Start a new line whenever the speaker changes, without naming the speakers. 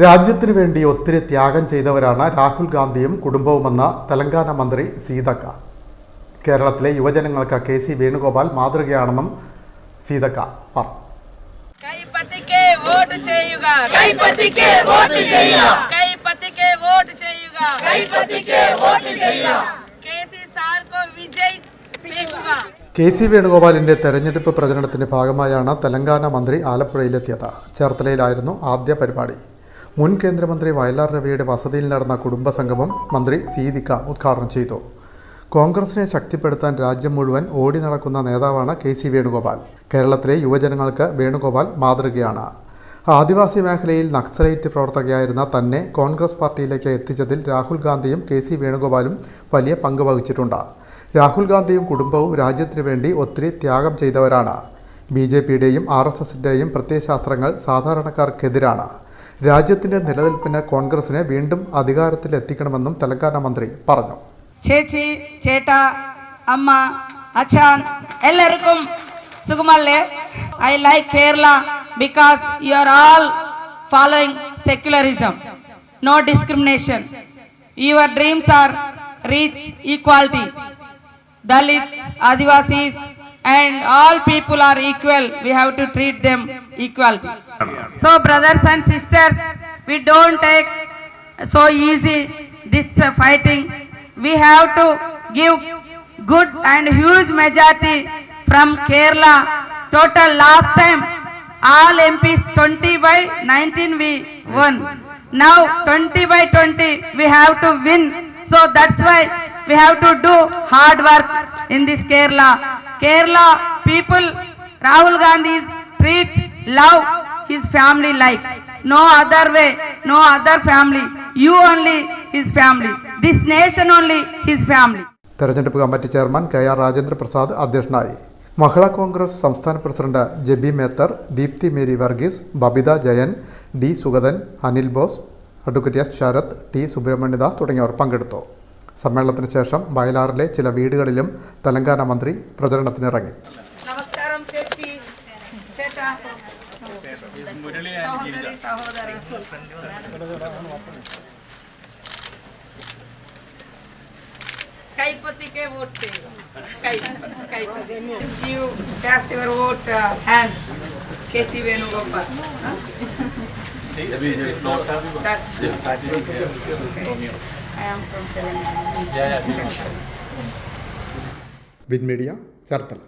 രാജ്യത്തിനു വേണ്ടി ഒത്തിരി ത്യാഗം ചെയ്തവരാണ് രാഹുൽ ഗാന്ധിയും കുടുംബവുമെന്ന് തെലങ്കാന മന്ത്രി സീതക്ക. കേരളത്തിലെ യുവജനങ്ങൾക്ക് കെ സി വേണുഗോപാൽ മാതൃകയാണെന്നും സീതക്ക പറഞ്ഞു
വോട്ട് ചെയ്യുക.
വോട്ട് ചെയ്യുക.
വോട്ട് ചെയ്യുക. കെ സി
വേണുഗോപാലിന്റെ തെരഞ്ഞെടുപ്പ് പ്രചരണത്തിന്റെ ഭാഗമായാണ് തെലങ്കാന മന്ത്രി ആലപ്പുഴയിലെത്തിയത്. ചേർത്തലയിലായിരുന്നു ആദ്യ പരിപാടി. മുൻ കേന്ദ്രമന്ത്രി വയലാർ രവിയുടെ വസതിയിൽ നടന്ന കുടുംബസംഗമം മന്ത്രി സീതിക്ക ഉദ്ഘാടനം ചെയ്തു. കോൺഗ്രസിനെ ശക്തിപ്പെടുത്താൻ രാജ്യം മുഴുവൻ ഓടി നടക്കുന്ന നേതാവാണ് കെ സി വേണുഗോപാൽ. കേരളത്തിലെ യുവജനങ്ങൾക്ക് വേണുഗോപാൽ മാതൃകയാണ്. ആദിവാസി മേഖലയിൽ നക്സലൈറ്റ് പ്രവർത്തകയായിരുന്ന തന്നെ കോൺഗ്രസ് പാർട്ടിയിലേക്ക് എത്തിച്ചതിൽ രാഹുൽ ഗാന്ധിയും കെ സി വേണുഗോപാലും വലിയ പങ്ക് വഹിച്ചിട്ടുണ്ട്. രാഹുൽ ഗാന്ധിയും കുടുംബവും രാജ്യത്തിനു വേണ്ടി ഒത്തിരി ത്യാഗം ചെയ്തവരാണ്. ബി ജെ പിയുടെയും ആർ എസ് എസിന്റെയും പ്രത്യയശാസ്ത്രങ്ങൾ സാധാരണക്കാർക്കെതിരാണ്. രാജ്യത്തിന്റെ നിലനിൽപ്പിന് കോൺഗ്രസിനെ വീണ്ടും അധികാരത്തിലെത്തിക്കണമെന്നും തെലങ്കാന മന്ത്രി പറഞ്ഞു.
ചേച്ചി ചേട്ട അമ്മ അച്ഛൻ എല്ലാവർക്കും സുഖമല്ലേ? I like Kerala because you are all following secularism no discrimination your dreams are reach equality Dalits, Adivasis, and all people are equal. We have to treat them equality. So, brothers and sisters, we don't take so easy this uh, fighting. We have to give good and huge majority from Kerala. Total last time, all MPs 20 by 19 we won. Now 20 by 20 we have to win. So that's why we have to do hard work in this Kerala. Kerala people, Rahul Gandhi's treat, love his family like. No other way, no other family. You only his family. This nation only his family.
തെരഞ്ഞെടുപ്പ് committee chairman K R Rajendra Prasad അധ്യക്ഷനായി Mahila Congress സംസ്ഥാന president Jebi Mether Deepthi Mary Varghese Babitha Jayan D Sugathan Anil Bose advocate S Sarath T Subrahmanyadas തുടങ്ങിയവർ പങ്കെടുത്തു സമ്മേളനത്തിന് ശേഷം വയലാറിലെ ചില വീടുകളിലും തെലങ്കാന മന്ത്രി പ്രചരണത്തിനിറങ്ങി
നമസ്കാരം ചേച്ചി ചേട്ടാ സഹോദരി സഹോദരി കൈപ്പത്തിക്ക് വോട്ട് ചെയ്യുക കൈപ്പത്തി കൈപ്പത്തി you cast your vote and K C Venugopal I am from Telangana.
Win media Cherthala